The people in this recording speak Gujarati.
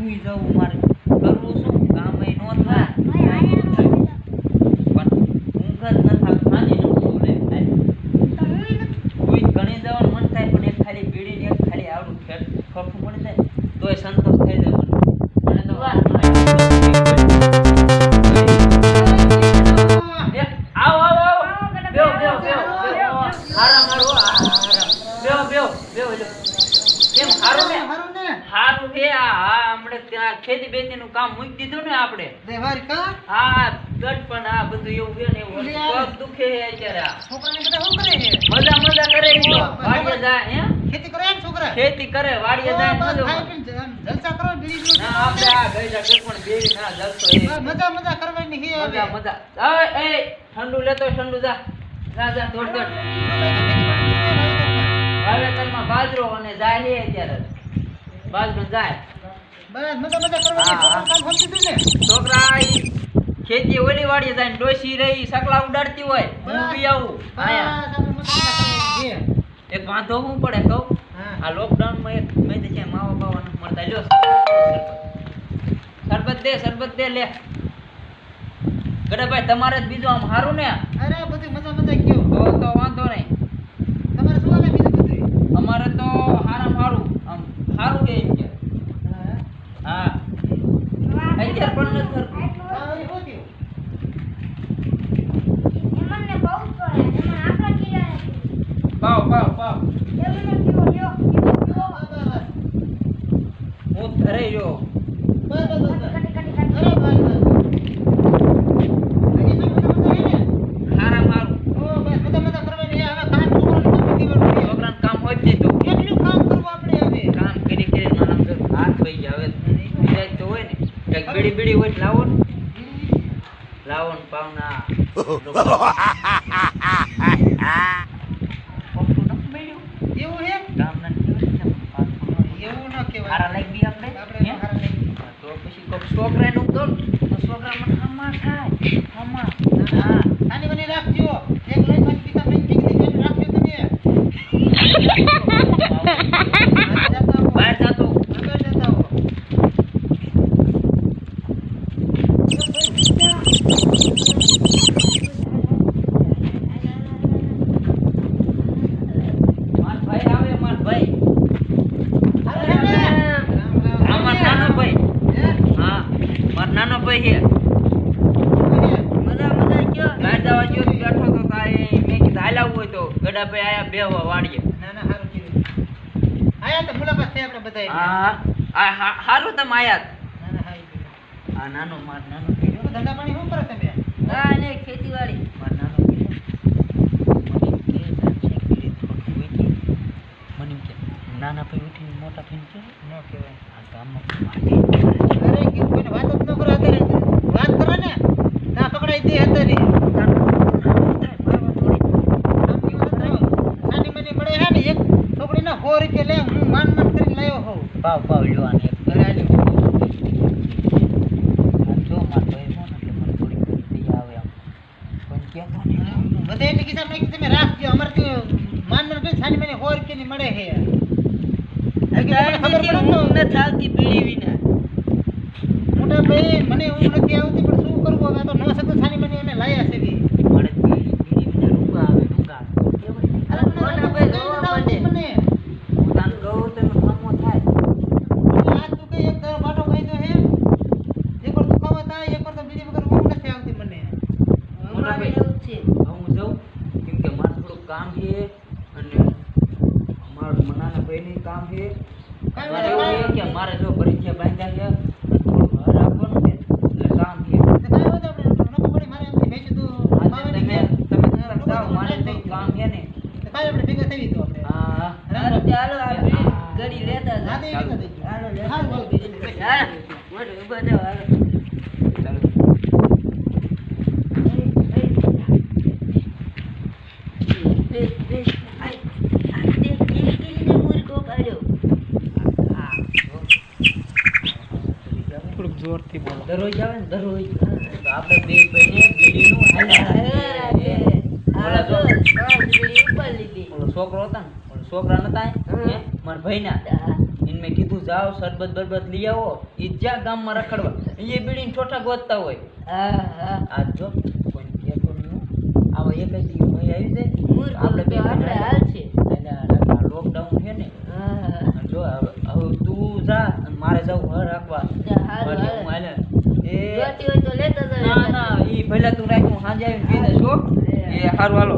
હુઈ જવું મારે કરવું શું? કામ નો થાય નો થાય. પણ ઊંઘ જ ન થાય ખાલી ન બોલે કોઈ ઘણી જવાનું મન થાય પણ એક ખાલી બીડી ને એક ખાલી આવડું ખેડ ખોખું મળી જાય તોય સંતોષ થઈ જાય મને. તો. કેમ? હારો ને? છે આ હા ત્યાં ખેતી બેતીનું કામ મૂકી દીધું ને આપણે. દેવારી કા? હા ગટ પણ આ બધું એવું છે ને એવું પગ દુખે છે અત્યારે છોકરાને બધા શું કરે છે? મજા મજા કરે ઈ વાડીએ જાય હે? ખેતી કરે છોકરા? ખેતી કરે વાડીએ જાય બસ મજો ખાઈ પીને આમ જલસા કરો ને ના આપણે આ ગઈડા કે પણ બેરી ના જલસો મજા મજા કરવાની છે મજા મજા. એ એ ઠંડુ લેતો ઠંડુ જા. જા જા દોડ દોડ વાવેતરમાં બાજરો અને જાય છે અત્યારે. બસ મજા મજા કરવાની. હા, હા. છોકરાનું કામ સમજી દીધું ને. છોકરા ખેતી ઓલી વાડીએ જાય ડોસી રહી સકલા ઉડાડતી હોય. હું બી આવું આયા એક વાંધો શું પડે કહું? આ લોકડાઉનમાં એક મેં છે માવા બાવા મળતા. લ્યો સરબત. દે શરબત દે લે. ગડાભાઈ તમારે જ બીજું આમ સારું ને? અરે બધું મજા મજા કયો તો તો વાંધો નહીં તમારે શું હાલે બીજું બધું અમારે તો હારામ હારું આમ હારું કે એમ કે હા અત્યારે પણ નથી થતું. હા હવે શું થયું? પાવ પાવ પાવ. હું બસ, બસ, બસ, બસ. અરે બસ, બસ. બાકી શું મજા મજા છે ને? હારામ હારું ઓ, બસ મજા મજા કરવાની છે. હવે કામ છોકરાનું સમજી દેવાનું છે. છોકરાને કામ હોય જ નહીં તો કેટલું કામ કરવું આપણે હવે? કામ કરી કરી માનમ જો હાથ વહી જાય હવે બીજા જ તો હોય ને કંઈક બીડી બીડી હોય લાવો ને. લાવો ને પાવના ખોટું નથી મળ્યું. એવું છે? કામ નથી કર્યું ને પાછું ન એવું ન કહેવાય. હારા લાગી આપણે આપણે હે? હારા લાગી. હા, તો પછી કોક છોકરાનું તો તો છોકરા મને હમા થાય હમા હા આની બની રાખજો. એક લઈ પછી બીજા લઈ બીજી લઈને રાખજો તમે. બહાર જતા હો. બહાર જાતો આગળ જતા હો. માર ભાઈ આવે માર ભાઈ રામ રામ. આ માર નાનો ભાઈ હે? હા માર નાનો ભાઈ છે બોલે. મજા મજા કયો બહાર જવા ગયો તો બેઠો તો કાંઈ મેં કીધું હાલ આવવું હોય તો ગડાભાઈ આયા બે વાડીએ ના ના સારું કીધું. આયા તો મુલાકાત થઈ આપણે બધાય. હા હા- હારું તમે આયા ના ના સારું આ નાનો માર નાનો ભાઈ ધંધા પાણી શું કરો તમે? હા ને ખેતીવાડી માર નાનો ભાઈ નાના ભાઈ ઉઠીને મોટા ભાઈને કે ન કહેવાય. આ ગામમાં વાડી અરે કે કોઈને વાત જ ન કરો અત્યારે. વાત કરો ને ના પકડાઈ દે અત્યારે. આમની વાત કરો. નાની મની મળે હે ને એક છોકરીના સો રૂપિયા લે હું માન માન કરીને લાવ્યો હોઉં. પાવ પાવ લેવાની. આ જો મારો ભાઈ કોણ એટલે મને થોડી દયા આવે આમ. પણ નહીં બધે એટલે કીધા મેં તમે રાખજો અમારે તો માન માન કરીને સાની મની સો રૂપિયાની મળે હે. કે આવતી પીળી વિના. મોટા ભાઈ મને ઊંઘ નથી આવતી પણ શું કરવું? હવે તો ન શકતો સાની મની એને લાયા છે બી મળે પીળી પીળી વિના રૂંગા આવે રૂંગા અરે મોટા ભાઈ જોવા માંડે મને પોતાનું ગૌ તો એનો ખામો થાય આ તું કઈ એક ધારો બાટો ખાઈ હે એક વાર દુખાવો થાય એક વાર તો બીજી વગર ઊંઘ નથી આવતી મને મોટા ભાઈ હવે હું જાઉં કેમ કે મારે થોડું કામ છે અને મારા નાના ભાઈનું કામ છે કાંઈ મારે વાંધો એવું છે નહીં. કે મારે જો પરીક્ષા બાંધ્યા છે અને થોડું ઘર આપવાનું છે એટલે કામ છે તો કાંઈ વાંધો આપણે નકો પડી મારે એમથી વેચી દઉં આજે પાવાની તમે છે. તમે હા, તરત લોકો જાઓ તો મારે મને થોડું થઈ કામ છે ને તો કાંઈ આપણે ભેગા થઈ તો આપણે હા હાલો, ચાલો આ ઘડી લેતા. હાલ, મોઢું ઊભા થાઓ, હાલો. જોરથી બોલો. દરરોજ આવે ને દરરોજ. તો આપણે બે ભાઈને બીડીનું. ઓલા છોકરો હતા ને? છોકરા નતા મારા ભાઈના. એને મેં કીધું જાઓ શરબત બરબત લઈ આવો. એ જ્યાં ગામમાં રખડવા. એ બીડીને ઠોઠા ગોતતા હોય. હા હા આ જો કોઈ કહેતો નહીં આવો એક જ ભાઈ આવી જાય. આપણે બે હાલ છે. લોકડાઉન છે ને. જો હવે તું જા મારે જવું હર રાખવા. જા, હારું, હું હાલે. એ જોતી હોય તો લેતા ના ના ઈ ભલે તું રાખ હું સાંજે આવીને પીને એ. એ સારું હાલો.